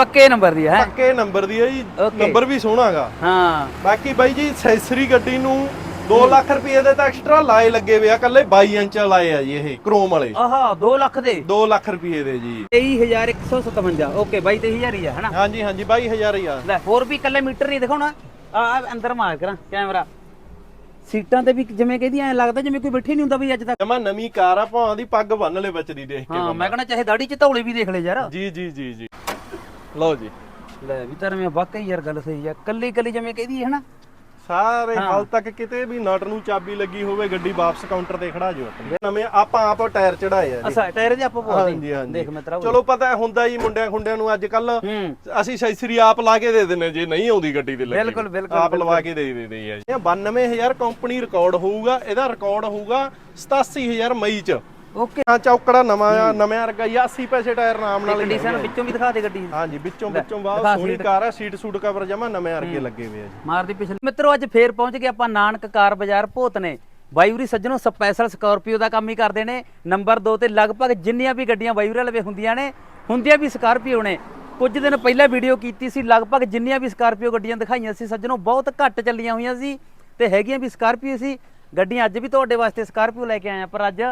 ਪੱਕੇ ਨੰਬਰ ਦੀ ਹੈ? ਪੱਕੇ ਨੰਬਰ ਦੀ ਹੈ ਜੀ. ਨੰਬਰ ਵੀ ਸੋਹਣਾਗਾ ਹਾਂ। ਬਾਕੀ ਬਾਈ ਜੀ ਸੈਸਰੀ ਗੱਡੀ ਨੂੰ 2 ਲੱਖ ਰੁਪਏ ਦੇ ਤਾਂ ਐਕਸਟਰਾ ਲਾਏ ਲੱਗੇ ਵੇ ਆ ਕੱਲੇ 22 ਇੰਚ ਲਾਏ ਆ ਜੀ ਇਹ ਕ੍ਰੋਮ ਵਾਲੇ। ਆਹਾ 2 ਲੱਖ ਦੇ? 2 ਲੱਖ ਰੁਪਏ ਦੇ ਜੀ। 23157 ਓਕੇ ਬਾਈ 23000 ਹੀ ਆ ਹਨਾ? ਹਾਂਜੀ ਹਾਂਜੀ 22000 ਹੀ ਆ। ਲੈ ਹੋਰ ਵੀ ਇਕੱਲੇ ਮੀਟਰ ਨਹੀਂ ਦਿਖਾਉਣਾ ਆ ਆ ਅੰਦਰ ਮਾਰ ਕਰਾਂ ਕੈਮਰਾ। ਸੀਟਾਂ ਤੇ ਵੀ ਜਿਵੇਂ ਕਹਿੰਦੀ ਐ ਲੱਗਦਾ ਜਿਵੇਂ ਕੋਈ ਬੈਠੇ ਨਹੀਂ ਹੁੰਦਾ ਵੀ ਅੱਜ ਤੱਕ। ਜਮਾ ਨਵੀਂ ਕਾਰ ਆ ਭਾਂ ਦੀ ਪੱਗ ਬੰਨ ਲੈ ਬੱਚਦੀ ਦੇਖ ਕੇ ਹਾਂ ਮੈਂ ਕਹਿੰਦਾ ਚਾਹੇ ਦਾੜੀ ਚ ਧੌਲੇ ਵੀ ਦੇਖ ਲੈ ਯਾਰ। ਜੀ ਜੀ ਜੀ ਜੀ। ਲਓ ਜੀ। ਲੈ ਵੀ ਧਰਮੇ ਵਾਕਈ ਯਾਰ ਗੱਲ ਸਹੀ ਆ ਕੱਲੀ ਕੱਲੀ ਜਿਵੇਂ ਕਹਿੰਦੀ ਹੈ ਹਨਾ। ਸਾਰੇ ਹਾਂ। ਹਾਲ ਤੱਕ ਕਿਤੇ ਵੀ ਨਟ ਨੂੰ ਚਾਬੀ ਲੱਗੀ ਹੋਵੇ ਗੱਡੀ ਵਾਪਸ ਕਾਊਂਟਰ ਤੇ ਖੜਾ ਜੋ ਨਵੇਂ ਆਪਾਂ ਆਪ ਟਾਇਰ ਚੜਾਏ ਆ ਜੀ। ਅਸਾ ਟਾਇਰ ਦੇ ਆਪਾਂ ਹਾਂਜੀ ਹਾਂਜੀ। ਦੇਖ ਮਿੱਤਰਾ ਚਲੋ ਪਤਾ ਹੁੰਦਾ ਜੀ ਮੁੰਡਿਆਂ ਖੁੰਡਿਆਂ ਨੂੰ ਅੱਜ ਕੱਲ ਹੂੰ। ਅਸੀਂ ਸੈਸਰੀ ਆਪ ਲਾ ਕੇ ਦੇ ਦਿੰਨੇ ਜੇ ਨਹੀਂ ਆਉਂਦੀ ਗੱਡੀ ਦੇ ਲੱਗੀ। ਬਿਲਕੁਲ, ਬਿਲਕੁਲ, ਆਪ ਲਵਾ ਕੇ ਦੇ ਦਿੰਦੇ ਆ ਜੀ। ਇਹ 92000 ਕੰਪਨੀ ਰਿਕਾਰਡ ਹੋਊਗਾ ਇਹਦਾ ਰਿਕਾਰਡ ਹੋਊਗਾ 87000 ਮਈ ਚ। ਓਕੇ। ਆ ਚੌਕੜਾ ਨਵਾਂ ਆ? ਨਵੇਂ ਵਰਗਾ ਹੀ ਆ, 80 ਪੈਸੇ ਟਾਇਰ ਨਾਮ ਨਾਲ ਹੀ ਕੰਡੀਸ਼ਨ। ਵਿੱਚੋਂ ਵੀ ਦਿਖਾ ਦੇ ਗੱਡੀ। ਹਾਂਜੀ ਵਿੱਚੋਂ ਵਿੱਚੋਂ ਬਾਹਰ ਦਿਖਾ ਸੋਹਣੀ। ਕਾਰ ਆ ਸੀਟ ਸੂਟ ਕਵਰ ਜਮਾ ਨਵੇਂ ਵਰਗੇ ਲੱਗੇ ਹੋਏ ਆ ਜੀ। ਮਾਰਦੀ ਪਿਛਲੇ ਮਿੱਤਰੋ ਅੱਜ ਫੇਰ ਪਹੁੰਚ ਗਏ ਆਪਾਂ ਨਾਨਕ ਕਾਰ ਬਾਜ਼ਾਰ ਭੂਤ ਨੇ। ਬਾਈਵਰੀ ਸੱਜਣੋ ਸਪੈਸ਼ਲ ਸਕਾਰਪੀਓ ਦਾ ਕੰਮ ਹੀ ਕਰਦੇ ਨੇ। ਨੰਬਰ 2 ਤੇ ਲਗਭਗ ਜਿੰਨੀਆਂ ਵੀ ਗੱਡੀਆਂ ਬਾਈਵਰੀ ਲਵੇ ਹੁੰਦੀਆਂ ਨੇ ਹੁੰਦੀਆਂ ਵੀ ਸਕਾਰਪੀਓ ਨੇ। ਕੁਝ ਦਿਨ ਪਹਿਲਾਂ ਵੀਡੀਓ ਕੀਤੀ ਸੀ ਲਗਭਗ ਜਿੰਨੀਆਂ ਵੀ ਸਕਾਰਪੀਓ ਗੱਡੀਆਂ ਦਿਖਾਈਆਂ ਸੀ ਸੱਜਣੋ ਬਹੁਤ ਘੱਟ ਚੱਲੀਆਂ ਹੋਈਆਂ ਸੀ ਤੇ ਹੈਗੀਆਂ ਵੀ ਸਕਾਰਪੀਓ ਸੀ। ਗੱਡੀਆਂ ਅੱਜ ਵੀ ਤੁਹਾਡੇ ਵਾਸਤੇ ਸਕਾਰਪੀਓ ਲੈ ਕੇ ਆਏ ਆ ਪਰ ਅੱਜ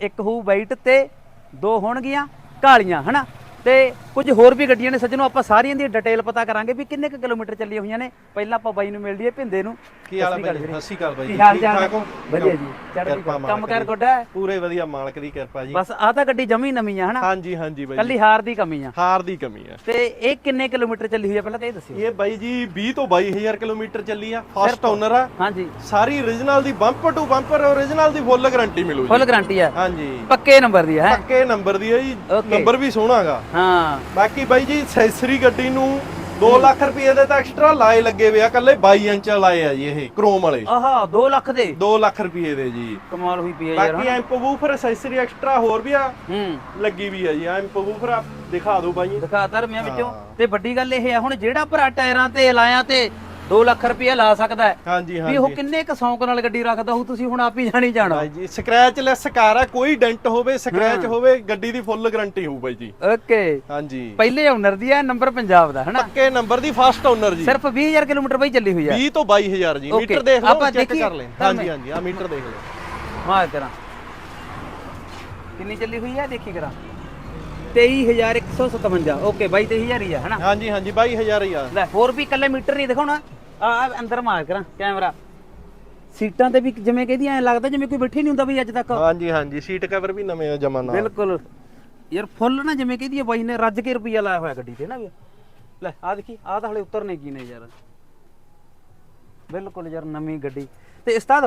ਇੱਕ ਹੋਊ ਵਾਈਟ ਤੇ ਦੋ ਹੋਣਗੀਆਂ ਕਾਲੀਆਂ ਹਨਾ? ਤੇ ਕੁਝ ਹੋਰ ਵੀ ਗੱਡੀਆਂ ਨੇ ਸੱਜਣੋ ਆਪਾਂ ਸਾਰੀਆਂ ਦੀ ਡਿਟੇਲ ਪਤਾ ਕਰਾਂਗੇ ਵੀ ਕਿੰਨੇ ਕੁ ਕਿਲੋਮੀਟਰ ਚੱਲੀਆਂ ਹੋਈਆਂ ਨੇ। ਪਹਿਲਾਂ ਆਪਾਂ ਬਾਈ ਨੂੰ ਮਿਲ ਲਈਏ ਭਿੰਦੇ ਨੂੰ। ਕੀ ਹਾਲ ਹੈ ਬਾਈ ਸਤਿ ਸ਼੍ਰੀ ਅਕਾਲ ਬਾਈ ਕੀ ਜੀ ਹਾਲ ਠੀਕ ਚਾਲ? ਠਾਕ ਹੋ? ਵਧੀਆ ਜੀ। ਚੜ੍ਹਦੀ ਕੰਮ ਕਰ। ਗੋਡਾ ਹੈ? ਪੂਰੇ ਵਧੀਆ ਮਾਲਕ ਦੀ ਕਿਰਪਾ ਜੀ। ਬਸ ਆ ਤਾਂ ਗੱਡੀ ਜਮੀ ਨਵੀਂ ਆ ਹਨਾ? ਹਾਂਜੀ ਹਾਂਜੀ ਬਾਈ। ਕੱਲੀ ਹਾਰ ਦੀ ਕਮੀ ਆ। ਹਾਰ ਦੀ ਕਮੀ ਆ। ਤੇ ਇਹ ਕਿੰਨੇ ਕਿਲੋਮੀਟਰ ਚੱਲੀ ਹੋਈ ਆ? ਪਹਿਲਾਂ ਤਾਂ ਇਹ ਦੱਸਿਓ। ਇਹ ਬਾਈ ਜੀ 20 ਤੋਂ 22000 ਕਿਲੋਮੀਟਰ ਚੱਲੀ ਆ। ਫਸਟ ਓਨਰ ਆ। ਹਾਂਜੀ। ਸਾਰੀ origignal ਦੀ ਬੰਪਰ ਟੂ ਬੰਪਰ origignal ਦੀ ਫੁੱਲ ਗਾਰੰਟੀ ਮਿਲੂ ਜੀ ਫੁੱਲ ਗਾਰੰਟੀ ਆ। ਹਾਂਜੀ। ਪੱਕੇ ਨੰਬਰ ਦੀ ਹੈ? ਪੱਕੇ ਨੰਬਰ ਦੀ ਹੈ ਜੀ. ਨੰਬਰ ਵੀ ਸੋਹਣਾਗਾ ਹਾਂ। ਬਾਕੀ ਬਾਈ ਜੀ ਸੈਸਰੀ ਗੱਡੀ ਨੂੰ 2 ਲੱਖ ਰੁਪਏ ਦੇ ਤਾਂ ਐਕਸਟਰਾ ਲਾਏ ਲੱਗੇ ਵੇ ਆ ਕੱਲੇ 22 ਇੰਚ ਲਾਏ ਆ ਜੀ ਇਹ ਕ੍ਰੋਮ ਵਾਲੇ। ਆਹਾ 2 ਲੱਖ ਦੇ? 2 ਲੱਖ ਰੁਪਏ ਦੇ ਜੀ। ਕਮਾਲ ਹੋਈ ਪਈ ਆ ਯਾਰ ਬਾਕੀ ਐਂਪ ਵੂਫਰ ਐਕਸੈਸਰੀ ਐਕਸਟਰਾ ਹੋਰ ਵੀ ਆ ਹੂੰ। ਲੱਗੀ ਵੀ ਆ ਜੀ ਐਂਪ ਵੂਫਰ ਆ ਦਿਖਾ ਦਿਓ ਬਾਈ ਦਿਖਾ ਧਰਮਿਆਂ ਵਿੱਚੋਂ। ਹਾਂ। ਤੇ ਵੱਡੀ ਗੱਲ ਇਹ ਆ ਹੁਣ ਜਿਹੜਾ ਭਰਾ ਟਾਇਰਾਂ ਤੇ ਲਾਇਆ ਤੇ 2 ਲੱਖ ਰੁਪਏ ਲਾ ਸਕਦਾ ਹੈ। ਹਾਂਜੀ ਵੀ ਉਹ ਹਾਂਜੀ ਕਿੰਨੇ ਕ ਸ਼ੌਂਕ ਨਾਲ ਗੱਡੀ ਰੱਖਦਾ ਉਹ ਤੁਸੀਂ ਹੁਣ ਆਪ ਹੀ ਜਾਣੀ ਜਾਣਾ। ਬਾਈ ਜੀ ਸਕ੍ਰੈਚ ਲੈਸ ਕਾਰ ਆ ਕੋਈ ਡੈਂਟ ਹੋਵੇ ਸਕ੍ਰੈਚ ਹਾਂ। ਹੋਵੇ ਗੱਡੀ ਦੀ ਫੁੱਲ ਗਾਰੰਟੀ ਹੋਊ ਬਾਈ ਜੀ। ਓਕੇ। ਹਾਂਜੀ। ਪਹਿਲੇ ਓਨਰ ਦੀ ਹੈ ਨੰਬਰ ਪੰਜਾਬ ਦਾ ਹਨਾ? ਪੱਕੇ ਨੰਬਰ ਦੀ ਫਸਟ ਓਨਰ ਜੀ। ਸਿਰਫ 20000 ਕਿਲੋਮੀਟਰ ਬਈ ਚੱਲੀ ਹੋਈ ਆ 20 ਤੋਂ 22000 ਜੀ। Okay, ਮੀਟਰ ਦੇਖ ਲਓ ਆਪਾਂ ਚੈੱਕ ਦੇਖੀਏ? ਕਰ ਲੈ ਤਾਂ ਹਾਂਜੀ ਮੈਂ- ਹਾਂਜੀ ਆ ਮੀਟਰ ਦੇਖ ਲਓ। ਮਾਰ ਕਰਾਂ। ਕਿੰਨੀ ਚੱਲੀ ਹੋਈ ਹੈ ਦੇਖੀ ਕਰਾਂ। 23157 ਓਕੇ ਬਾਈ 23000 ਹੀ ਆ ਹਨਾ? ਹਾਂਜੀ ਹਾਂਜੀ 22000 ਹੀ ਆ। ਲੈ ਹੋਰ ਵੀ ਇਕੱਲੇ ਮੀਟਰ ਨਹੀਂ ਦਿਖਾਉਣਾ। ਆ ਆ ਅੰਦਰ ਮਾਰ ਕਰਾਂ ਕੈਮਰਾ। ਸੀਟਾਂ ਤੇ ਵੀ ਜਿਵੇਂ ਕਹਿੰਦੀ ਐ ਲੱਗਦਾ ਜਿਵੇਂ ਕੋਈ ਬੈਠੇ ਨਹੀਂ ਹੁੰਦਾ ਬਈ ਅੱਜ ਤੱਕ। ਹਾਂਜੀ ਹਾਂਜੀ ਸੀਟ ਕਵਰ ਵੀ ਨਵੇਂ ਆ ਜਮਾ ਨਾਲ। ਬਿਲਕੁਲ। ਯਾਰ ਫੁੱਲ ਨਾ ਜਿਵੇਂ ਕਹਿੰਦੀ ਐ ਬਾਈ ਨੇ ਰੱਜ ਕੇ ਰੁਪਈਆ ਲਾਇਆ ਹੋਇਆ ਗੱਡੀ ਤੇ ਨਾ ਵੀ। ਲੈ ਆ ਦੇਖੀ ਆ ਤਾਂ ਹਲੇ ਉਤਰਨੇ ਕੀ ਨੇ ਯਾਰ। ਬਿਲਕੁਲ ਯਾਰ ਨਵੀਂ ਗੱਡੀ। ਤੇ ਉਸਤਾਦ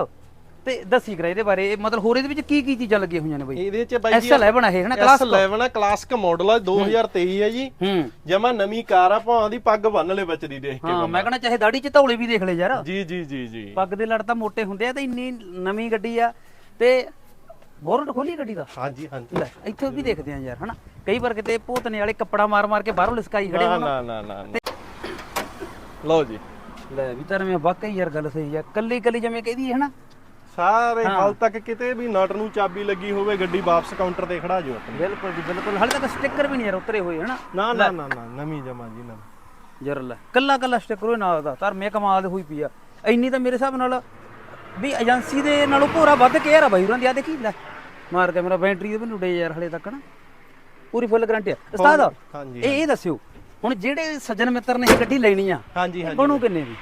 ਤੇ ਦੱਸੀ ਕਰਾ ਇਹਦੇ ਬਾਰੇ ਇਹ ਮਤਲਬ ਹੋਰ ਇਹਦੇ ਵਿੱਚ ਕੀ ਕੀ ਚੀਜ਼ਾਂ ਲੱਗੀਆਂ ਹੋਈਆਂ ਨੇ ਬਈ? ਇਹਦੇ ਚ ਬਾਈ ਜੀ S11 ਹੈ ਹਨਾ ਕਲਾਸ S11 ਆ ਕਲਾਸਿਕ ਮਾਡਲ ਆ 2023 ਹੈ ਜੀ। ਹੂੰ। ਜਮਾ ਨਵੀਂ ਕਾਰ ਆ ਭਾਂ ਦੀ ਪੱਗ ਬੰਨ ਲੈ ਬੱਚਦੀ ਦੇਖ ਕੇ ਹਾਂ ਮੈਂ ਕਹਿੰਦਾ ਚਾਹੇ ਦਾੜੀ ਚ ਧੌਲੇ ਵੀ ਦੇਖ ਲੈ ਯਾਰ। ਜੀ ਜੀ ਜੀ ਜੀ। ਪੱਗ ਦੇ ਲੜ ਤਾਂ ਮੋਟੇ ਹੁੰਦੇ ਆ ਤੇ ਇੰਨੀ ਨਵੀਂ ਗੱਡੀ ਆ। ਤੇ ਬੋਰਡ ਖੋਲੀ ਗੱਡੀ ਦਾ? ਹਾਂਜੀ ਹਾਂਜੀ। ਲੈ ਇੱਥੇ ਵੀ ਦੇਖਦੇ ਆ ਯਾਰ ਹਨਾ। ਕਈ ਵਾਰ ਕਿਤੇ ਭੂਤਨੇ ਵਾਲੇ ਕੱਪੜਾ ਮਾਰ ਮਾਰ ਕੇ ਬਾਹਰੋਂ ਲਿਸਕਾਈ ਖੜੇ ਨਾ ਹੋਣ। ਨਾ ਨਾ ਨਾ ਨਾ। ਲਓ ਜੀ। ਲੈ ਵੀ ਧਰਮੇ ਵਾਕਈ ਯਾਰ ਗੱਲ ਸਹੀ ਆ। ਕੱਲੀ ਕੱਲੀ ਜਿਵੇਂ ਕਹਿੰਦੀ ਹੈ ਹਨਾ। ਸਾਰੇ। ਹਾਲ ਤੱਕ ਕਿਤੇ ਵੀ ਨਟ ਨੂੰ ਚਾਬੀ ਲੱਗੀ ਹੋਵੇ ਗੱਡੀ ਵਾਪਸ ਕਾਊਂਟਰ ਤੇ ਖੜਾ ਜੋ ਆਪਣੀ। ਬਿਲਕੁਲ ਜੀ ਬਿਲਕੁਲ। ਹਾਲੇ ਤੱਕ ਸਟicker ਵੀ ਨਹੀਂ ਯਾਰ ਉਤਰੇ ਹੋਏ ਹਨਾ? ਨਾ ਨਾ ਨਾ ਨਾ ਨਵੀਂ ਜਮਾ ਜੀ ਨਵੀਂ। ਯਾਰ ਲੈ ਕੱਲਾ ਕੱਲਾ ਸਟicker ਨਾਲ ਦਾ। ਧਰਮੇ ਕਮਾਲ ਹੋਈ ਪਈ ਆ। ਇੰਨੀ ਤਾਂ ਮੇਰੇ ਹਿਸਾਬ ਨਾਲ ਵੀ ਏਜੰਸੀ ਦੇ ਨਾਲੋਂ ਭੋਰਾ ਵੱਧ ਕੇ ਯਾਰ ਆ ਬਾਈ ਉਹਨਾਂ ਦੀ। ਆ ਦੇਖੀ ਲੈ। ਮਾਰ ਕੇ ਮੇਰਾ ਬੈਟਰੀ ਦੇ ਵੀ ਨੁੜੇ ਯਾਰ ਹਲੇ ਤੱਕ ਨਾ ਪੂਰੀ ਫੁੱਲ ਗਾਰੰਟੀ ਆ। ਉਸਤਾਦ ਹਾਂਜੀ ਇਹ ਇਹ ਦੱਸਿਓ ਹੁਣ ਜਿਹੜੇ ਸੱਜਣ ਮਿੱਤਰ ਨੇ ਇਹ ਗੱਡੀ ਲੈਣੀ ਆ ਹਾਂਜੀ ਹਾਂਜੀ ਬਣੂ ਕਿੰਨੇ ਦੀ?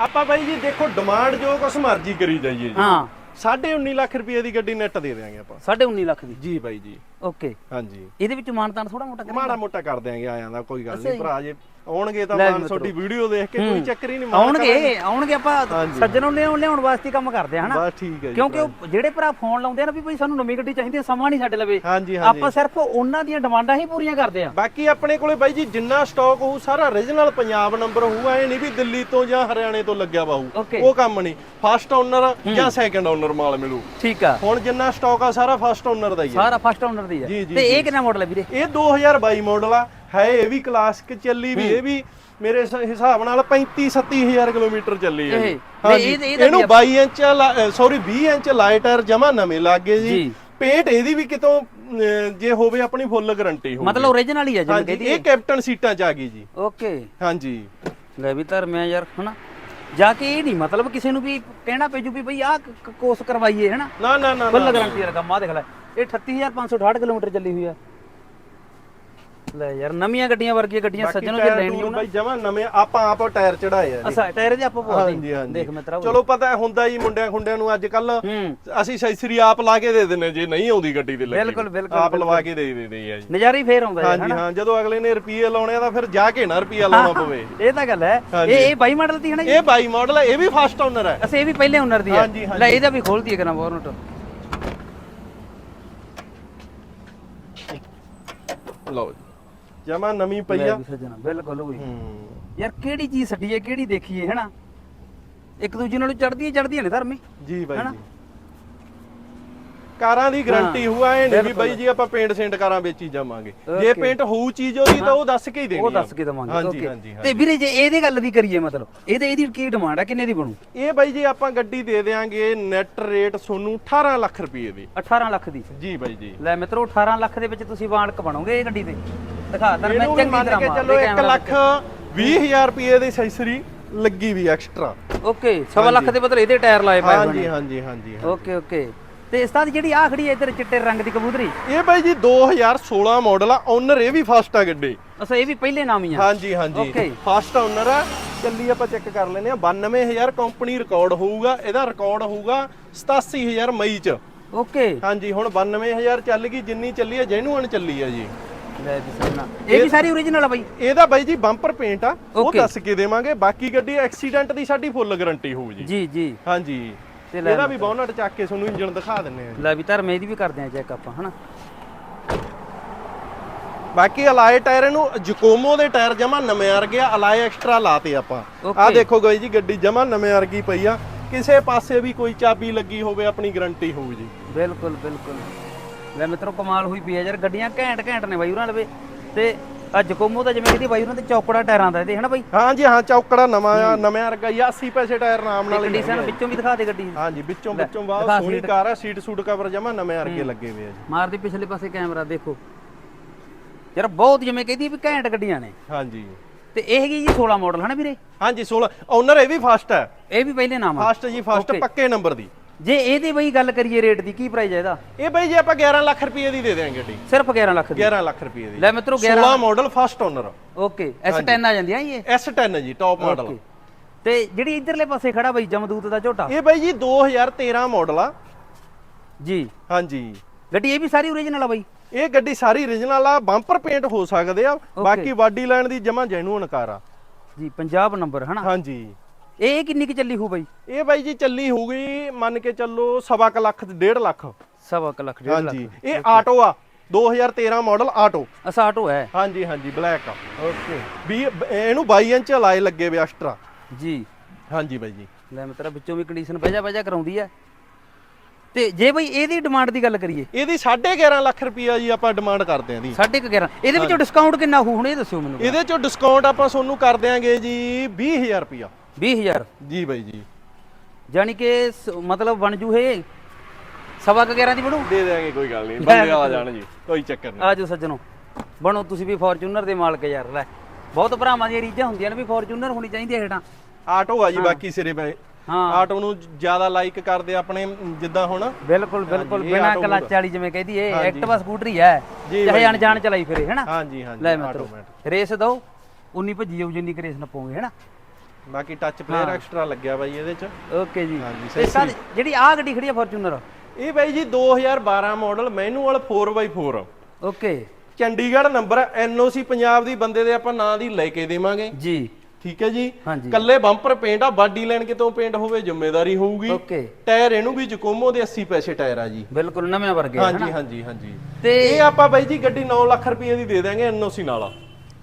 ਆਪਾਂ ਬਾਈ ਜੀ ਦੇਖੋ ਡਿਮਾਂਡ ਜੋ ਕੁਛ ਮਰਜ਼ੀ ਕਰੀ ਜਾਈਏ ਜੀ। ਹਾਂ। 19.5 ਲੱਖ ਰੁਪਏ ਦੀ ਗੱਡੀ ਨੈਟ ਦੇ ਦੇਵਾਂਗੇ ਆਪਾਂ। 19.5 ਲੱਖ ਦੀ? ਜੀ ਬਾਈ ਜੀ। ਓਕੇ ਹਾਂਜੀ। ਇਹਦੇ ਵਿੱਚ ਮਾਨਤਾਨ ਥੋੜਾ ਮੋਟਾ ਕਰਾਂਗੇ ਮਾੜਾ ਮੋਟਾ ਕਰ ਦਿਆਂਗੇ ਆਇਆਂ ਦਾ ਕੋਈ ਗੱਲ ਅੱਛਾ ਨਹੀਂ। ਭਰਾ ਜੇ ਆਉਣਗੇ ਤਾਂ ਮਾਨ ਤੁਹਾਡੀ। ਵੀਡੀਓ ਦੇਖ ਕੇ ਕੋਈ। ਚੱਕਰ ਹੀ ਨਹੀਂ। ਆਉਣਗੇ ਆਉਣਗੇ ਆਪਾਂ। ਸੱਜਣ ਲਿਆਉਣ ਲਿਆਉਣ ਵਾਸਤੇ ਕੰਮ ਕਰਦੇ ਆ ਹਨਾ? ਬਸ ਠੀਕ ਹੈ ਕਿਉਂਕਿ ਉਹ ਜਿਹੜੇ ਭਰਾ ਫੋਨ ਲਾਉਂਦੇ ਆ ਨਾ ਵੀ ਭਾਈ ਸਾਨੂੰ ਨਵੀਂ ਗੱਡੀ ਚਾਹੀਦੀ ਹੈ ਸਮਾਂ ਨਹੀਂ ਸਾਡੇ ਲਵੇ। ਆਪਾਂ ਸਿਰਫ ਉਹਨਾਂ ਦੀਆਂ ਡਿਮਾਂਡਾਂ ਹੀ ਪੂਰੀਆਂ ਕਰਦੇ ਆ। ਬਾਕੀ ਆਪਣੇ ਕੋਲੇ ਬਾਈ ਜੀ ਜਿੰਨਾ ਸਟਾਕ ਹੋਊ ਸਾਰਾ origignal ਪੰਜਾਬ ਨੰਬਰ ਹੋਊ ਐ ਨਹੀਂ ਵੀ ਦਿੱਲੀ ਤੋਂ ਜਾਂ ਹਰਿਆਣੇ ਤੋਂ ਲੱਗਿਆ ਵਾ ਹੋਊ. ਉਹ ਕੰਮ ਨਹੀਂ। ਫਸਟ ਓਨਰ ਜਾਂ ਸੈਕੰਡ ਓਨਰ ਮਾਲ ਮਿਲੂ। ਠੀਕ ਆ। ਹੁਣ ਜਿੰਨਾ ਸਟਾਕ ਆ ਸਾਰਾ ਫਸਟ ਓਨਰ ਦਾ ਹੀ ਹੈ ਸਾਰਾ ਫਸਟ ਓਨਰ ਦੀ ਆ। ਤੇ। ਇਹ ਕਿੰਨਾ ਮਾਡਲ ਹੈ ਵੀਰੇ? ਇਹ 2022 ਮਾਡਲ ਆ। ਹੈ ਇਹ ਵੀ ਕਲਾਸਿਕ ਚੱਲੀ ਵੀ ਇਹ ਵੀ ਮੇਰੇ ਹਿਸਾਬ ਨਾਲ 35 37000 ਕਿਲੋਮੀਟਰ ਚੱਲੀ ਹੈ ਹਾਂਜੀ ਇਹਨੂੰ ਵੀ 22 inch sorry 20 inch light tyre ਜਮਾ ਨਵੇਂ ਲੱਗੇ ਜੀ। ਪੇਂਟ ਇਹਦੀ ਵੀ ਕਿਤੋਂ ਜੇ ਹੋਵੇ ਆਪਣੀ ਫੁੱਲ ਗਾਰੰਟੀ ਹੋਵੇ ਮਤਲਬ ਓਰੀਜਨਲ ਹੀ ਹੈ ਜਿਵੇਂ ਕਹਿੰਦੀ ਇਹ ਕੈਪਟਨ ਸੀਟਾਂ ਚ ਆ ਗਈ ਜੀ। ਓਕੇ ਹਾਂਜੀ ਲੈ ਵੀ ਧਰਮਿਆ ਯਾਰ ਹਨਾ? ਜਾ ਕੇ ਇਹ ਨਹੀਂ ਮਤਲਬ ਕਿਸੇ ਨੂੰ ਵੀ ਕਹਿਣਾ ਪੈਜੂ ਵੀ ਬਈ ਆਹ ਕ- ਕੋਰਸ ਕਰਵਾਈਏ ਹਨਾ? ਨਾ ਨਾ ਨਾ ਫੁੱਲ। ਗਾਰੰਟੀ ਵਾਲਾ ਕੰਮ ਆ ਦੇਖ ਲੈ। ਇਹ 38568 ਕਿਲੋਮੀਟਰ ਚੱਲੀ ਹੋਈ ਆ। ਲੈ ਯਾਰ ਨਵੀਆਂ ਗੱਡੀਆਂ ਵਰਗੀਆਂ ਗੱਡੀਆਂ ਸੱਜਣੋ ਜੇ ਲੈਣੀਆਂ ਹੋਣ ਬਾਈ ਜਮਾ ਨਵੇਂ ਆਪਾਂ ਆਪ ਟਾਇਰ ਚੜਾਏ ਆ ਅਸਾ ਟਾਇਰ ਦੇ ਆਪਾਂ ਹਾਂਜੀ ਦੇਖ ਮਿੱਤਰਾ ਚਲੋ ਪਤਾ ਹੁੰਦਾ ਜੀ ਮੁੰਡਿਆਂ ਖੁੰਡਿਆਂ ਨੂੰ ਅੱਜ ਕੱਲ ਹੂੰ। ਅਸੀਂ ਸੈਸਰੀ ਆਪ ਲਾ ਕੇ ਦੇ ਦਿੰਨੇ ਜੇ ਨਹੀਂ ਆਉਂਦੀ ਗੱਡੀ ਤੇ ਲੱਗੀ। ਬਿਲਕੁਲ, ਬਿਲਕੁਲ, ਆਪ ਲਵਾ ਕੇ ਦੇ ਦਿੰਦੇ ਆ ਜੀ। ਨਜ਼ਾਰਾ ਹੀ ਫੇਰ ਆਉਂਦਾ ਯਾਰ ਹਾਂਜੀ ਹਾਂ ਜਦੋਂ ਅਗਲੇ ਨੇ ਰੁਪਏ ਲਾਉਣੇ ਆ ਤਾਂ ਫਿਰ ਜਾ ਕੇ ਨਾ ਰੁਪਿਆ ਲਾਉਣਾ ਪਵੇ। ਇਹ ਤਾਂ ਗੱਲ ਹੈ। ਇਹ ਇਹ ਬਾਈ ਮਾਡਲ ਦੀ ਹੈ ਨਾ ਜੀ? ਇਹ 22 ਮਾਡਲ ਹੈ ਇਹ ਵੀ ਫਸਟ ਓਨਰ ਹੈ। ਅਸੀਂ ਇਹ ਵੀ ਪਹਿਲੇ ਓਨਰ ਦੀ ਹੈ। ਲੈ ਇਹਦਾ ਵੀ ਖੋਲ ਦਈਏ ਕਰਾਂ ਬੋਰਨਟ ਲਓ ਜੀ। ਜਮਾ ਨਵੀਂ ਪਈ ਆ। ਸੱਜਣਾ ਬਿਲਕੁਲ ਹੋਈ ਹੂੰ। ਯਾਰ ਕਿਹੜੀ ਚੀਜ਼ ਛੱਡੀਏ ਕਿਹੜੀ ਦੇਖੀਏ ਹੈਨਾ? ਇੱਕ ਦੂਜੇ ਨਾਲੋਂ ਚੜਦੀਆਂ ਚੜਦੀਆਂ ਨੇ ਧਰਮੀ ਜੀ ਬਾਈ ਹਨਾ? ਜੀ। ਕਾਰਾਂ ਦੀ ਗਾਰੰਟੀ ਹੁਆ ਇਹ ਨਹੀਂ ਵੀ ਬਿਲਕੁਲ। ਬਾਈ ਜੀ ਆਪਾਂ ਪੇਂਟ ਸੇਂਟ ਕਾਰਾਂ ਵੇਚੀ ਜਾਵਾਂਗੇ। ਜੇ Okay. ਪੇਂਟ ਹੋਊ ਚੀਜ਼ ਉਹਦੀ ਤਾਂ ਉਹ ਦੱਸ ਕੇ ਹੀ ਦੇਣੀ ਉਹ ਆ। ਦੱਸ ਕੇ ਦਵਾਂਗੇ ਹਾਂਜੀ। ਹਾਂਜੀ ਤੇ ਵੀਰੇ ਜੇ ਇਹਦੀ ਗੱਲ ਦੀ ਕਰੀਏ ਮਤਲਬ ਇਹਦੇ ਇਹਦੀ ਕੀ ਡਿਮਾਂਡ ਹੈ ਕਿੰਨੇ ਦੀ ਬਣੂ? ਇਹ ਬਾਈ ਜੀ ਆਪਾਂ ਗੱਡੀ ਦੇ ਦੇਾਂਗੇ ਨੈਟ ਰੇਟ ਤੁਹਾਨੂੰ 18 ਲੱਖ ਰੁਪਏ ਦੀ। 18 ਲੱਖ ਦੀ। ਜੀ ਬਾਈ ਜੀ। ਲੈ ਮਿੱਤਰੋ 18 ਲੱਖ ਦੇ ਵਿੱਚ ਤੁਸੀਂ ਵਾਣਕ ਬਣੋਗੇ ਇਹ ਗੱਡੀ ਤੇ। ਦਿਖਾ ਦਰ ਮੈਂ ਇਹਨੂੰ ਵੀ ਚੰਗੀ ਮੰਨ ਤਰ੍ਹਾਂ ਕੇ ਮਾਰ ਚੱਲੋ ਦੇ 1 ਕੈਮਰਾ ਲੱਖ 20000 ਰੁਪਏ ਦੀ ਅਸੈਸਰੀ ਲੱਗੀ ਵੀ ਐਕਸਟਰਾ ਓਕੇ ਸਵਾ ਲੱਖ ਦੇ ਬਦਲੇ ਇਹਦੇ ਟਾਇਰ ਲਾਏ ਪਏ ਹਾਂਜੀ ਹਾਂਜੀ ਹਾਂਜੀ ਹਾਂ। ਓਕੇ ਓਕੇ ਤੇ ਇਸ ਤਰ੍ਹਾਂ ਦੀ ਜਿਹੜੀ ਆ ਖੜੀ ਹੈ ਇੱਧਰ ਚਿੱਟੇ ਰੰਗ ਦੀ ਕਬੂਤਰੀ? ਇਹ ਬਾਈ ਜੀ 2016 ਮਾਡਲ ਆ ਓਨਰ ਇਹ ਵੀ ਫਸਟ ਆ ਗੱਡੀ। ਅਸਾ ਇਹ ਵੀ ਪਹਿਲੇ ਨਾਮ ਹੀ ਆ। ਹਾਂਜੀ ਹਾਂਜੀ। Okay. ਫਸਟ ਓਨਰ ਆ। ਚੱਲੀ ਆਪਾਂ ਚੈੱਕ ਕਰ ਲੈਨੇ ਆ 92000 ਕੰਪਨੀ ਰਿਕਾਰਡ ਹੋਊਗਾ। ਇਹਦਾ ਰਿਕਾਰਡ ਹੋਊਗਾ 87000 ਮਈ ਚ। ਓਕੇ ਹਾਂਜੀ ਹੁਣ 92000 ਚੱਲ ਗਈ। ਜਿੰਨੀ ਚੱਲੀ ਆ ਜੈਨੂਅਨ ਚੱਲੀ ਆ ਜੀ। ਲੈ ਵੀ ਸੋਨਾ ਇਹ ਵੀ ਸਾਰੀ ਓਰੀਜਨਲ ਆ ਬਾਈ। ਇਹਦਾ ਬਾਈ ਜੀ ਬੰਪਰ ਪੇਂਟ ਆ ਉਹ Okay. ਦੱਸ ਕੇ ਦੇਵਾਂਗੇ। ਬਾਕੀ ਗੱਡੀ ਐਕਸੀਡੈਂਟ ਦੀ ਸਾਡੀ ਫੁੱਲ ਗਾਰੰਟੀ ਹੋਊ ਜੀ। ਜੀ ਜੀ। ਹਾਂਜੀ। ਤੇ ਲੈ ਇਹਦਾ ਵੀ ਬੋਨਟ ਚੱਕ ਕੇ ਤੁਹਾਨੂੰ ਇੰਜਨ ਦਿਖਾ ਦਿੰਨੇ ਆ ਲੈ ਵੀ ਧਰਮੇ ਦੀ ਵੀ ਕਰਦੇ ਆ ਚੈੱਕ ਆਪਾਂ ਹਨਾ। ਬਾਕੀ ਅਲਾਏ ਟਾਇਰ ਇਹਨੂੰ ਜਕੋਮੋ ਦੇ ਟਾਇਰ ਜਮਾ ਨਵੇਂ ਵਰਗੇ ਆ ਅਲਾਏ ਐਕਸਟਰਾ ਲਾਤੇ ਆਪਾਂ। Okay. ਆਹ ਦੇਖੋ ਗਈ ਜੀ ਗੱਡੀ ਜਮਾ ਨਵੇਂ ਵਰਗੀ ਪਈ ਆ। ਕਿਸੇ ਪਾਸੇ ਵੀ ਕੋਈ ਚਾਬੀ ਲੱਗੀ ਹੋਵੇ ਆਪਣੀ ਗਾਰੰਟੀ ਹੋਊ ਜੀ। ਬਿਲਕੁਲ ਬਿਲਕੁਲ। ਲੈ ਮਿੱਤਰੋ ਕਮਾਲ ਹੋਈ ਪਈ ਆ ਯਾਰ ਗੱਡੀਆਂ ਘੈਂਟ ਘੈਂਟ ਨੇ ਬਾਈ ਉਹਨਾਂ ਲਵੇ ਤੇ ਅੱਜ ਕੋਮੋ ਦਾ ਜਿਵੇਂ ਕਹਿੰਦੀ ਬਾਈ ਉਹਨਾਂ ਤੇ ਚੌਕੜਾ ਟਾਇਰਾਂ ਦਾ ਇਹਦੇ ਹਨਾ ਬਾਈ? ਹਾਂਜੀ ਹਾਂ ਚੌਕੜਾ ਨਵਾਂ ਆ ਨਵੇਂ ਵਰਗਾ ਹੀ ਆ, 80 ਪੈਸੇ ਟਾਇਰ ਆਰਾਮ ਨਾਲ ਹੀ ਕੰਡੀਸ਼ਨ। ਵਿੱਚੋਂ ਵੀ ਦਿਖਾ ਦੇ ਗੱਡੀ। ਦੀ। ਹਾਂਜੀ ਵਿੱਚੋਂ ਲੈ, ਵਿੱਚੋਂ ਬਾਹਰ ਦਿਖਾ ਸੋਹਣੀ ਸੀਟ। ਕਾਰ ਆ ਸੀਟ ਸੂਟ ਕਵਰ ਜਮਾ ਨਵੇਂ ਵਰਗੇ ਲੱਗੇ ਹੋਏ ਆ ਜੀ। ਮਾਰਦੀ ਪਿਛਲੇ ਪਾਸੇ ਕੈਮਰਾ ਦੇਖੋ। ਯਾਰ ਬਹੁਤ ਜਿਵੇਂ ਕਹਿੰਦੀ ਵੀ ਘੈਂਟ ਗੱਡੀਆਂ ਨੇ। ਹਾਂਜੀ। ਤੇ ਇਹ ਹੈਗੀ ਜੀ 16 ਮਾਡਲ ਹਨਾ ਵੀਰੇ? ਹਾਂਜੀ 16 ਓਨਰ ਇਹ ਵੀ ਫਸਟ ਹੈ ਇਹ ਵੀ ਪਹਿਲੇ ਨਾਮ ਆ। ਫਸਟ ਜੀ ਫਸਟ Okay. ਪੱਕੇ ਨੰਬਰ ਦੀ। ਜੇ ਇਹਦੀ ਬਈ ਗੱਲ ਕਰੀਏ ਰੇਟ ਦੀ ਕੀ ਪ੍ਰਾਈਸ ਹੈ ਇਹਦਾ? ਇਹ ਬਾਈ ਜੀ ਆਪਾਂ 11 ਲੱਖ ਰੁਪਏ ਦੀ ਦੇ ਦਿਆਂਗੇ ਗੱਡੀ। ਸਿਰਫ 11 ਲੱਖ ਦੀ? 11 ਲੱਖ ਰੁਪਏ ਦੀ। ਲੈ ਮਿੱਤਰੋ 11 16 model first owner okay S10 ਆ ਜਾਂਦੀ ਆ ਇਹ? S10 ਜੀ ਟੌਪ ਮਾਡਲ Okay. ਤੇ ਜਿਹੜੀ ਇਧਰਲੇ ਪਾਸੇ ਖੜਾ ਬਈ ਜਮਦੂਤ ਦਾ ਝੋਟਾ? ਇਹ ਬਾਈ ਜੀ 2013 ਮਾਡਲ ਆ। ਜੀ। ਹਾਂਜੀ। ਗੱਡੀ ਇਹ ਵੀ ਸਾਰੀ ਓਰੀਜਨਲ ਆ ਬਈ? ਇਹ ਗੱਡੀ ਸਾਰੀ origignal ਆ ਬੰਪਰ ਪੇਂਟ ਹੋ ਸਕਦੇ ਆ। ਬਾਕੀ ਬਾਡੀ ਲਾਈਨ ਦੀ ਜਮਾ ਜੈਨੂਅਨ ਕਾਰ ਆ। ਜੀ ਪੰਜਾਬ ਨੰਬਰ ਹਨਾ? ਹਾਂਜੀ। ਇਹ ਕਿੰਨੀ ਕਿ ਚੱਲੀ ਹੋ ਬਈ? ਇਹ ਬਾਈ ਜੀ ਚੱਲੀ ਹੋਊਗੀ ਮੰਨ ਕੇ ਚੱਲੋ ਸਵਾ ਕੁ ਲੱਖ ਤੇ 1.5 ਲੱਖ। ਸਵਾ ਕੁ ਲੱਖ ਡੇਢ ਲੱਖ। ਹਾਂਜੀ ਇਹ ਆਟੋ ਆ 2013 ਮਾਡਲ ਆਟੋ। ਅਸਾ ਆਟੋ ਹੈ। ਹਾਂਜੀ ਹਾਂਜੀ ਬਲੈਕ ਆ। ਓਕੇ ਵੀ ਇਹਨੂੰ 22 ਇੰਚ ਅਲਾਏ ਲੱਗੇ ਵੇ ਐਕਸਟਰਾ ਜੀ। ਹਾਂਜੀ ਬਾਈ ਜੀ। ਲੈ ਮਿੱਤਰਾ ਵਿੱਚੋਂ ਵੀ ਕੰਡੀਸ਼ਨ ਵਜਾ ਵਜਾ ਕਰਾਉਂਦੀ ਹੈ ਤੇ ਜੇ ਬਈ ਇਹਦੀ ਡਿਮਾਂਡ ਦੀ ਗੱਲ ਕਰੀਏ। ਇਹਦੀ 11.5 ਲੱਖ ਰੁਪਈਆ ਜੀ ਆਪਾਂ ਡਿਮਾਂਡ ਕਰਦੇ ਆਂ ਦੀ। ਸਾਢੇ ਕੁ 11 ਇਹਦੇ ਵਿੱਚੋਂ ਡਿਸਕਾਊਂਟ ਕਿੰਨਾ ਹੋਊ? ਹੁਣ ਇਹ ਦੱਸਿਓ ਮੈਨੂੰ ਇਹਦੇ ਚੋਂ ਡਿਸਕਾਊਂਟ ਆਪਾਂ ਤੁਹਾਨੂੰ ਕਰ ਦਿਆਂਗੇ ਜੀ 20000 ਰੁਪਈਆ। 20000 ਜੀ ਬਾਈ ਜੀ। ਜਾਨੀ ਕਿ ਸ- ਮਤਲਬ ਬਣ ਜੂ ਇਹ ਸਵਾ ਕੁ 11 ਦੀ ਬਣੂ? ਦੇ ਦਿਆਂਗੇ ਕੋਈ ਗੱਲ ਨਹੀਂ। ਬੰਦੇ ਆ ਜਾਣ ਜੀ ਕੋਈ ਚੱਕਰ ਨਹੀਂ। ਆਜੋ ਸੱਜਣੋ। ਬਣੋ ਤੁਸੀਂ ਵੀ ਫੋਰਚੂਨਰ ਦੇ ਮਾਲਕ ਯਾਰ ਲੈ। ਬਹੁਤ ਭਰਾਵਾਂ ਦੀਆਂ ਰੀਝਾਂ ਹੁੰਦੀਆਂ ਨੇ ਵੀ ਫੋਰਚੂਨਰ ਹੋਣੀ ਚਾਹੀਦੀ ਹੈ ਹੇਠਾਂ। ਆਟੋ ਆ ਜੀ ਬਾਕੀ ਸਿਰੇ ਪਏ। ਹਾਂ। ਆਟੋ ਨੂੰ ਜ਼ਿਆਦਾ ਲਾਈਕ ਕਰਦੇ ਆਪਣੇ ਜਿੱਦਾਂ ਹੁਣ। ਬਿਲਕੁਲ ਬਿਲਕੁਲ। ਇਹ ਬਿਨਾ ਆਟੋ ਕਲਚ ਵਾਲੀ ਜਿਵੇਂ ਕਹਿੰਦੀ ਹਾਂਜੀ। ਐਕਟਿਵਾ ਸਕੂਟਰੀ ਹੈ। ਜੀ ਚਾਹੇ ਬਾਈ ਅਣਜਾਣ ਚਲਾਈ ਫਿਰੇ ਹੈਨਾ? ਹਾਂਜੀ ਹਾਂਜੀ ਲੈ ਮਿੱਤਰੋ। ਰੇਸ ਦੋ ਉਨੀ ਭੱਜੀ ਜਾਊ ਜਿੰਨੀ ਕੁ ਰੇਸ ਨਪੋਗੇ ਹੈਨਾ? ਬਾਕੀ ਟੱਚ ਪਲੇਅਰ ਐਕਸਟਰਾ ਲੱਗਿਆ ਬਾਈ ਇਹਦੇ ਚ। ਓਕੇ ਜੀ। ਹਾਂਜੀ, ਤੇ ਸਾਡੀ- ਜਿਹੜੀ ਆਹ ਗੱਡੀ ਖੜੀ ਆ ਫੋਰਚੂਨਰ ਇਹ ਬਾਈ ਜੀ 2012 model manual 4x4 okay Chandigarh number NOC Punjab ਦੀ ਬੰਦੇ ਦੇ ਆਪਾਂ ਨਾਂ ਦੀ ਲੈ ਕੇ ਦੇਵਾਂਗੇ। ਜੀ। ਠੀਕ ਹੈ ਜੀ? ਹਾਂਜੀ। ਕੱਲੇ ਬੰਪਰ ਪੇਂਟ ਆ ਬਾਡੀ ਲੈਣ ਕਿਤੋਂ ਪੇਂਟ ਹੋਵੇ ਜ਼ਿੰਮੇਵਾਰੀ ਹੋਊਗੀ। ਓਕੇ ਟਾਇਰ ਇਹਨੂੰ ਵੀ ਜਕੋਮੋ ਦੇ 80 ਪੈਸੇ ਟਾਇਰ ਆ ਜੀ। ਬਿਲਕੁਲ ਨਵੇਂ ਵਰਗੇ ਹਾਂਜੀ ਹਾਂਜੀ ਹਾਂਜੀ। ਤੇ ਇਹ ਆਪਾਂ ਬਾਈ ਜੀ ਗੱਡੀ 9 ਲੱਖ ਰੁਪਏ ਦੀ ਦੇ ਦਾਂਗੇ ਐਨਓਸੀ ਨਾਲ।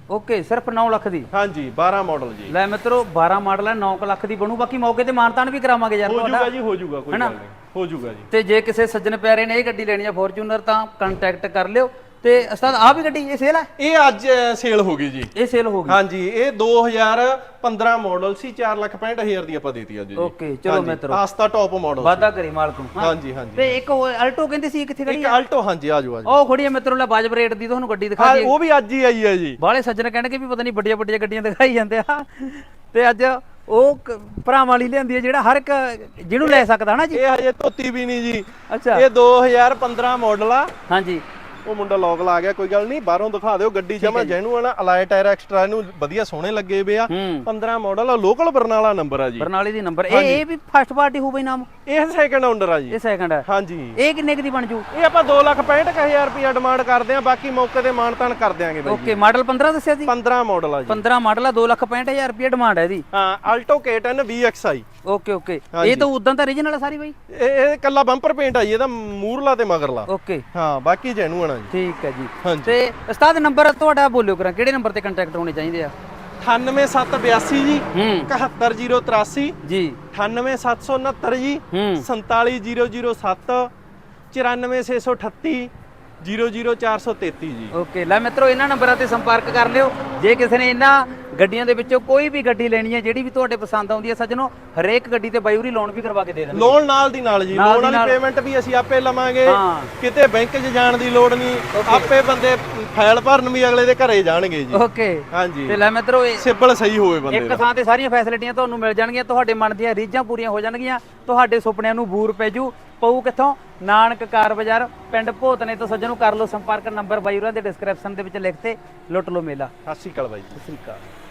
ਓਕੇ ਸਿਰਫ 9 ਲੱਖ ਦੀ? ਹਾਂਜੀ 12 ਮਾਡਲ ਜੀ। ਲੈ ਮਿੱਤਰੋ 12 ਮਾਡਲ ਹੈ 9 ਲੱਖ ਦੀ ਬਣੂ ਬਾਕੀ ਮੌਕੇ ਤੇ ਮਾਨਤਾਨ ਵੀ ਕਰਾਵਾਂਗੇ ਯਾਰ ਹੋ ਜਾਊਗਾ ਜੀ ਹੋ ਜਾਊਗਾ ਕੋਈ ਗੱਲ ਨਹੀਂ। ਹੋ ਜਾਊਗਾ ਜੀ। ਤੇ ਜੇ ਕਿਸੇ ਸੱਜਣ ਪਿਆਰੇ ਨੇ ਇਹ ਗੱਡੀ ਲੈਣੀ ਆ ਫੋਰਚੂਨਰ ਤਾਂ ਕੰਟੈਕਟ ਕਰ ਲਿਓ। ਤੇ ਉਸਤਾਦ ਆ ਵੀ ਗੱਡੀ ਇਹ ਸੇਲ ਹੈ ਇਹ ਅੱਜ ਸੇਲ ਹੋ ਗਈ ਜੀ। ਇਹ ਸੇਲ ਹੋ ਗਈ। ਹਾਂਜੀ ਇਹ 2015 ਮਾਡਲ ਸੀ 465000 ਦੀ ਆਪਾਂ ਦੇਤੀ ਅੱਜ ਜੀ। ਓਕੇ ਚਲੋ ਮਿੱਤਰੋ। ਆਸਤਾ ਟੌਪ ਮਾਡਲ ਵਾਦਾ ਕਰੀ ਮਾਲਕ ਨੂੰ। ਹਾਂ। ਹਾਂਜੀ ਹਾਂਜੀ। ਤੇ ਇੱਕ ਉਹ ਅਲਟੋ ਕਹਿੰਦੀ ਸੀ ਕਿੱਥੇ ਖੜੀ ਇੱਕ ਆਲਟੋ ਹਾਂਜੀ ਆਜੋ ਆਜੋ। ਉਹ ਖੜੀ ਹੈ ਮਿੱਤਰੋ ਲੈ ਬਾਜਬ ਰੇਟ ਦੀ ਤੁਹਾਨੂੰ ਗੱਡੀ ਦਿਖਾ ਹਾਂ ਦਈਏ। ਉਹ ਵੀ ਅੱਜ ਹੀ ਆਈ ਹੈ ਜੀ। ਬਾਹਲੇ ਸੱਜਣ ਕਹਿਣਗੇ ਵੀ ਪਤਾ ਨਹੀਂ ਵੱਡੀਆਂ ਵੱਡੀਆਂ ਗੱਡੀਆਂ ਦਿਖਾਈ ਜਾਂਦੇ ਆ। ਤੇ ਅੱਜ ਉਹ ਕ- ਭਰਾਵਾਂ ਵਾਲੀ ਲਿਆਂਦੀ ਹੈ ਜਿਹੜਾ ਹਰ ਇੱਕ ਜਿਹਨੂੰ ਲੈ ਸਕਦਾ ਨਾ ਜੀ। ਇਹ ਹਜੇ ਧੋਤੀ ਵੀ ਨਹੀਂ ਜੀ। ਅੱਛਾ। ਇਹ 2015 ਮਾਡਲ ਆ। ਹਾਂਜੀ। ਉਹ ਮੁੰਡਾ ਲੌਕ ਲਾ ਗਿਆ ਕੋਈ ਗੱਲ ਨਹੀਂ ਬਾਹਰੋਂ ਦਿਖਾ ਦਿਓ ਗੱਡੀ ਜਮਾ ਜੈਨੂਅਨ ਆ ਅਲਾਈ ਟਾਇਰ ਐਕਸਟਰਾ ਇਹਨੂੰ ਵਧੀਆ ਸੋਹਣੇ ਲੱਗੇ ਵੇ ਆ। ਹੂੰ। 15 ਮਾਡਲ ਆ ਲੋਕਲ ਬਰਨਾਲਾ ਨੰਬਰ ਆ ਜੀ। ਬਰਨਾਲੇ ਦੀ ਨੰਬਰ ਇਹ ਇਹ ਵੀ ਫਸਟ ਪਾਰਟੀ ਹੋਵੇ ਨਾਮ? ਇਹ ਸੈਕੰਡ ਓਨਰ ਆ ਜੀ। ਇਹ ਸੈਕੰਡ ਹੈ ਹਾਂਜੀ। ਇਹ ਕਿੰਨੇ ਦੀ ਬਣ ਜੂ? ਇਹ ਆਪਾਂ 265000 ਰੁਪਇਆ ਡਿਮਾਂਡ ਕਰਦੇ ਆ ਬਾਕੀ ਮੌਕੇ ਤੇ ਮਾਨਤਾਨ ਕਰ ਦਿਆਂਗੇ ਬਾਈ ਓਕੇ ਮਾਡਲ 15 ਦੱਸਿਆ ਸੀ 15 ਮਾਡਲ ਆ ਜੀ। 15 ਮਾਡਲ ਆ 265000 ਰੁਪਏ ਡਿਮਾਂਡ ਹੈ ਇਹਦੀ। ਹਾਂ Alto K10 VXI okay okay ਇਹ ਤਾਂ ਉਦਾਂ ਤਾਂ ਰੀਜਨਲ ਹੈ ਸਾਰੀ ਬਾਈ? ਇਹ ਇਹ ਕੱਲਾ ਬੰਪਰ ਪੇਂਟ ਆ ਜੀ ਇਹਦਾ ਮੂਰਲਾ ਤੇ ਮਗਰਲਾ। ਓਕੇ ਹਾਂ ਬਾਕੀ ਜੈਨੂਅਨ ਆ ਜੀ ਠੀਕ ਹੈ ਜੀ। ਹਾਂਜੀ। ਤੇ ਉਸਤਾਦ ਨੰਬਰ ਤੁਹਾਡਾ ਬੋਲਿਓ ਕਰਾਂ ਕਿਹੜੇ ਨੰਬਰ ਤੇ ਕੰਟੈਕਟ ਹੋਣੇ ਚਾਹੀਦੇ ਆ? 98782 ਜੀ ਹੂੰ। 71083 ਜੀ। 98769 ਜੀ ਹੂੰ। 47007 94638 00433 ਜੀ। ਓਕੇ ਲੈ ਮਿੱਤਰੋ ਇਹਨਾਂ ਨੰਬਰਾਂ ਤੇ ਸੰਪਰਕ ਕਰ ਲਿਓ। ਜੇ ਕਿਸੇ ਨੇ ਇਹਨਾਂ ਗੱਡੀਆਂ ਦੇ ਵਿੱਚੋਂ ਕੋਈ ਵੀ ਗੱਡੀ ਲੈਣੀ ਹੈ ਜਿਹੜੀ ਵੀ ਤੁਹਾਡੇ ਪਸੰਦ ਆਉਂਦੀ ਹੈ ਸੱਜਣੋ ਹਰੇਕ ਗੱਡੀ ਤੇ ਬਾਈਉਰੀ ਲੋਨ ਵੀ ਕਰਵਾ ਕੇ ਦੇ ਦੇਣਗੇ ਲੋਨ ਨਾਲ ਦੀ ਨਾਲ ਜੀ ਲੋਨ ਵਾਲੀ। ਪੇਮੈਂਟ ਵੀ ਅਸੀਂ ਆਪੇ ਲਵਾਂਗੇ। ਕਿਤੇ ਬੈਂਕ 'ਚ ਜਾਣ ਦੀ ਲੋੜ ਨਹੀਂ ਆਪੇ ਬੰਦੇ ਫਾਈਲ ਭਰਨ ਵੀ ਅਗਲੇ ਦੇ ਘਰੇ ਜਾਣਗੇ ਜੀ। ਓਕੇ ਹਾਂਜੀ। ਤੇ ਲੈ ਮਿੱਤਰੋ ਇਹ ਸਿਬਲ ਸਹੀ ਹੋਵੇ ਬੰਦੇ ਇੱਕ ਥਾਂ ਤੇ ਸਾਰੀਆਂ ਫੈਸਿਲਿਟੀਆਂ ਤੁਹਾਨੂੰ ਮਿਲ ਜਾਣਗੀਆਂ ਤੁਹਾਡੇ ਮਨ ਦੀਆਂ ਰੀਝਾਂ ਪੂਰੀਆਂ ਹੋ ਜਾਣਗੀਆਂ ਤੁਹਾਡੇ ਸੁਪਨਿਆਂ ਨੂੰ ਬੂਰ ਪੈ ਜੂ। ਪਊ ਕਿੱਥੋਂ? ਨਾਨਕ ਕਾਰ ਬਾਜ਼ਾਰ ਪਿੰਡ ਭੋਤਨੇ ਤੋਂ ਸੱਜਣੋਂ ਕਰ ਲਓ ਸੰਪਰਕ ਨੰਬਰ ਬਾਈ ਦੇ ਡਿਸਕ੍ਰਿਪਸ਼ਨ ਦੇ ਵਿੱਚ ਲਿਖ ਤੇ ਲੁੱਟ ਲਓ ਮੇਲਾ। ਸਤਿ ਸ਼੍ਰੀ ਅਕਾਲ ਬਾਈ ਸਤਿ ਸ੍ਰੀ ਅਕਾਲ।